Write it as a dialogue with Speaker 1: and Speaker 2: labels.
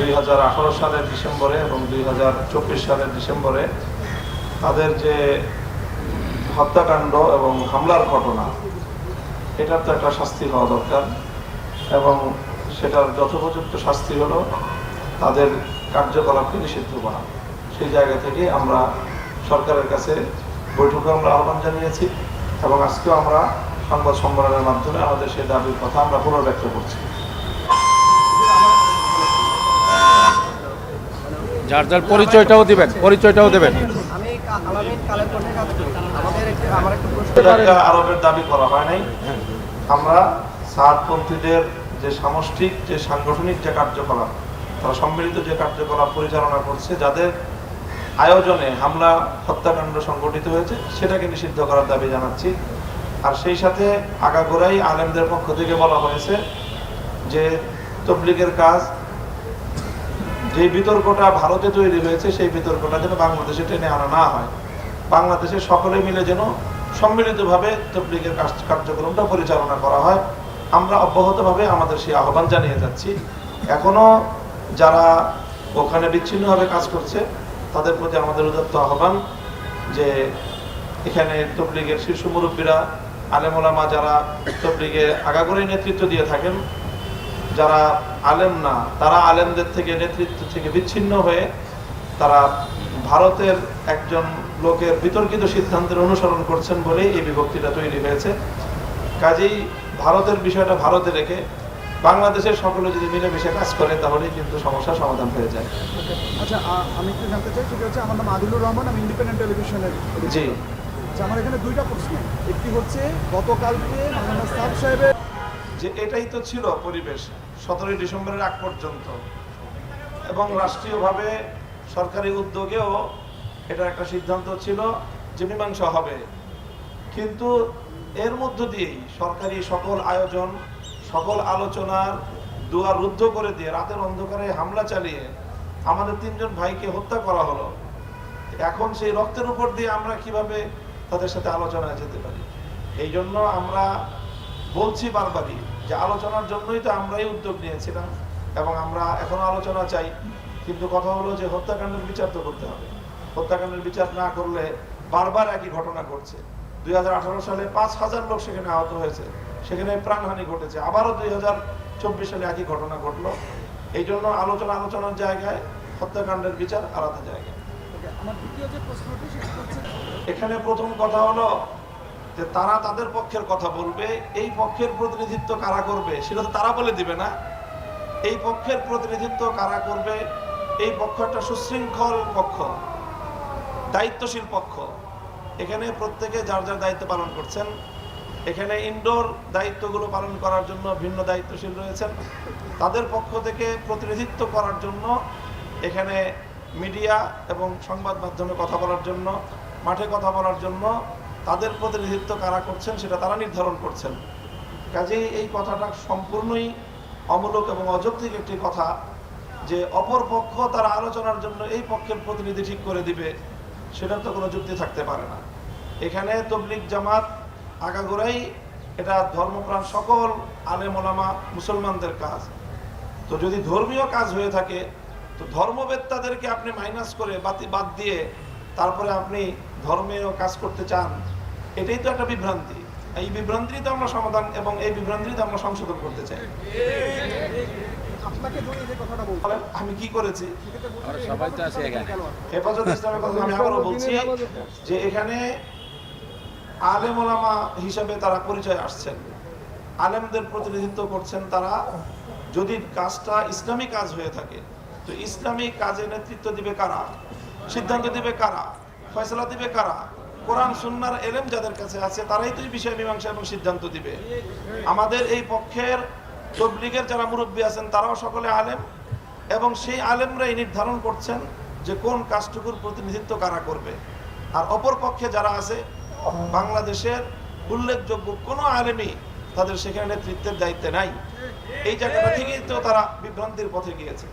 Speaker 1: দুই হাজার আঠারো সালের ডিসেম্বরে এবং দুই হাজার চব্বিশ সালের ডিসেম্বরে তাদের যে হত্যাকাণ্ড এবং হামলার ঘটনা, এটার তো একটা শাস্তি হওয়া দরকার এবং সেটার যথোপযুক্ত শাস্তি হলো তাদের কার্যকলাপকে নিষিদ্ধ করা। সেই জায়গা থেকে আমরা সরকারের কাছে বৈঠকে আমরা আহ্বান জানিয়েছি এবং আজকেও আমরা সংবাদ সম্মেলনের মাধ্যমে আমাদের সেই দাবির কথা আমরা পুনর্ব্যক্ত করছি।
Speaker 2: যার যার পরিচয়টাও দিবেন পরিচয়টাও দেবেন।
Speaker 3: আমি কা- আলামিন কালের কোঠে কাজ করি। আমাদের একটু আমার একটা প্রশ্ন
Speaker 1: এটা একটা আরবের দাবি করা হয় নাই। আমরা সাতপন্থীদের যে সামষ্টিক যে সাংগঠনিক যে কার্যকলাপ তারা সম্মিলিত যে কার্যকলাপ পরিচালনা করছে যাদের আয়োজনে হামলা হত্যাকাণ্ড সংঘটিত হয়েছে সেটাকে নিষিদ্ধ করার দাবি জানাচ্ছি। আর সেই সাথে আগাগোড়াই আলেমদের পক্ষ থেকে বলা হয়েছে যে তবলিগের কাজ যে বিতর্কটা ভারতে তৈরি হয়েছে, সেই বিতর্কটা যেন বাংলাদেশে টেনে আনা না হয়। বাংলাদেশে সকলে মিলে যেন সম্মিলিতভাবে তবলিগের কার্যক্রমটা পরিচালনা করা হয়। আমরা অব্যাহতভাবে আমাদের সেই আহ্বান জানিয়ে যাচ্ছি। এখনও যারা ওখানে বিচ্ছিন্নভাবে কাজ করছে, তাদের প্রতি আমাদের উদাত্ত আহ্বান যে এখানে তবলিগের শীর্ষ মুরব্বীরা আলেমোলামা যারা তবলিগে আগাগোড়াই নেতৃত্ব দিয়ে থাকেন যারা আলেম না তারা আলেমদের থেকে নেতৃত্ব থেকে বিচ্ছিন্ন হয়ে তারা ভারতের একজন লোকের বিতর্কিত সিদ্ধান্তের অনুসরণ করছেন বলেই এই বিভক্তিটা তৈরি হয়েছে। কাজেই ভারতের বিষয়টা ভারতে রেখে বাংলাদেশের সকলে যদি মিলেমিশে কাজ করে তাহলেই কিন্তু সমস্যার সমাধান হয়ে যায়।
Speaker 4: আচ্ছা আমি একটু জানতে চাই সেটা হচ্ছে আমার নাম আদিলুর রহমান আমি ইন্ডিপেন্ডেন্ট টেলিভিশনের
Speaker 1: জি।
Speaker 4: আচ্ছা আমার এখানে দুইটা প্রশ্ন। একটি হচ্ছে গতকালকে মাওলানা সাহেব সাহেবের
Speaker 1: যে এটাই তো ছিল পরিবেশ সতেরোই ডিসেম্বরের আগ পর্যন্ত। এবং রাষ্ট্রীয়ভাবে সরকারি উদ্যোগেও এটা একটা সিদ্ধান্ত ছিল যে মীমাংসা হবে। কিন্তু এর মধ্য দিয়েই সরকারি সকল আয়োজন, সকল আলোচনার দুয়ার রুদ্ধ করে দিয়ে রাতের অন্ধকারে হামলা চালিয়ে আমাদের তিনজন ভাইকে হত্যা করা হলো। এখন সেই রক্তের উপর দিয়ে আমরা কীভাবে তাদের সাথে আলোচনায় যেতে পারি? এই জন্য আমরা বলছি বারবারই যে আলোচনার জন্যই তো আমরাই উদ্যোগ নিয়েছিলাম এবং আমরা এখনও আলোচনা চাই। কিন্তু কথা হলো যে হত্যাকাণ্ডের বিচার তো করতে হবে। হত্যাকাণ্ডের বিচার না করলে বারবার একই ঘটনা ঘটছে। দুই হাজার আঠারো সালে পাঁচ হাজার লোক সেখানে আহত হয়েছে। সেখানে প্রাণহানি ঘটেছে। আবারও দুই হাজার চব্বিশ সালে একই ঘটনা ঘটলো। এই জন্য আলোচনা আলোচনার জায়গায় হত্যাকাণ্ডের বিচার আলাদা জায়গায় এখানে প্রথম কথা হলো যে তারা তাদের পক্ষের কথা বলবে, এই পক্ষের প্রতিনিধিত্ব কারা করবে সেটা তো তারা বলে দিবে না। এই পক্ষের প্রতিনিধিত্ব কারা করবে, এই পক্ষ একটা সুশৃঙ্খল পক্ষ, দায়িত্বশীল পক্ষ। এখানে প্রত্যেকে যার যার দায়িত্ব পালন করছেন। এখানে ইনডোর দায়িত্বগুলো পালন করার জন্য ভিন্ন দায়িত্বশীল রয়েছেন। তাদের পক্ষ থেকে প্রতিনিধিত্ব করার জন্য এখানে মিডিয়া এবং সংবাদ মাধ্যমে কথা বলার জন্য, মাঠে কথা বলার জন্য তাদের প্রতিনিধিত্ব কারা করছেন সেটা তারা নির্ধারণ করছেন। কাজেই এই কথাটা সম্পূর্ণই অমূলক এবং অযৌক্তিক একটি কথা যে অপর পক্ষ তারা আলোচনার জন্য এই পক্ষের প্রতিনিধি ঠিক করে দিবে, সেটার তো কোনো যুক্তি থাকতে পারে না। এখানে তবলিক জামাত আগাগোড়াই এটা ধর্মপ্রাণ সকল আলেম ওলামা মুসলমানদের কাজ। তো যদি ধর্মীয় কাজ হয়ে থাকে, তো ধর্মবেত্তাদেরকে আপনি মাইনাস করে বাতি বাদ দিয়ে তারপরে আপনি ধর্মীয় কাজ করতে চান এটাই তো একটা বিভ্রান্তি। এই বিভ্রান্তিই তো আমরা সমাধান এবং এই বিভ্রান্তিই তো আমরা সংশোধন করতে চাই।
Speaker 4: আপনাকে ধরে যে কথাটা বলতে
Speaker 1: তাহলে আমি কি করেছি?
Speaker 4: সেক্ষেত্রে বলছি
Speaker 2: আর
Speaker 4: যে
Speaker 2: সবাই তো
Speaker 4: হেফাজত
Speaker 2: আছে এখানে।
Speaker 4: কেন?
Speaker 1: হেফাজত ইসলামের কথা আমি আবারও বলছি যে এখানে আলেম ওলামা হিসাবে তারা পরিচয় আসছেন। আলেমদের প্রতিনিধিত্ব করছেন তারা। যদি কাজটা ইসলামী কাজ হয়ে থাকে তো ইসলামী কাজে নেতৃত্ব দিবে কারা? সিদ্ধান্ত দিবে কারা? ফয়সলা দিবে কারা? কোরআন, সুন্নার এলেম যাদের কাছে আছে, তারাই তো এই বিষয়ে মীমাংসা এবং সিদ্ধান্ত দিবে। আমাদের এই পক্ষের তবলিগের যারা মুরব্বী আছেন, তারাও সকলে আলেম এবং সেই আলেমরাই নির্ধারণ করছেন যে কোন কাজটুকুর প্রতিনিধিত্ব কারা করবে। আর অপর পক্ষে যারা আছে, বাংলাদেশের উল্লেখযোগ্য কোনো আলেমই তাদের সেখানে নেতৃত্বের দায়িত্বে নাই। এই জায়গাটা থেকেই তো তারা বিভ্রান্তির পথে গিয়েছে।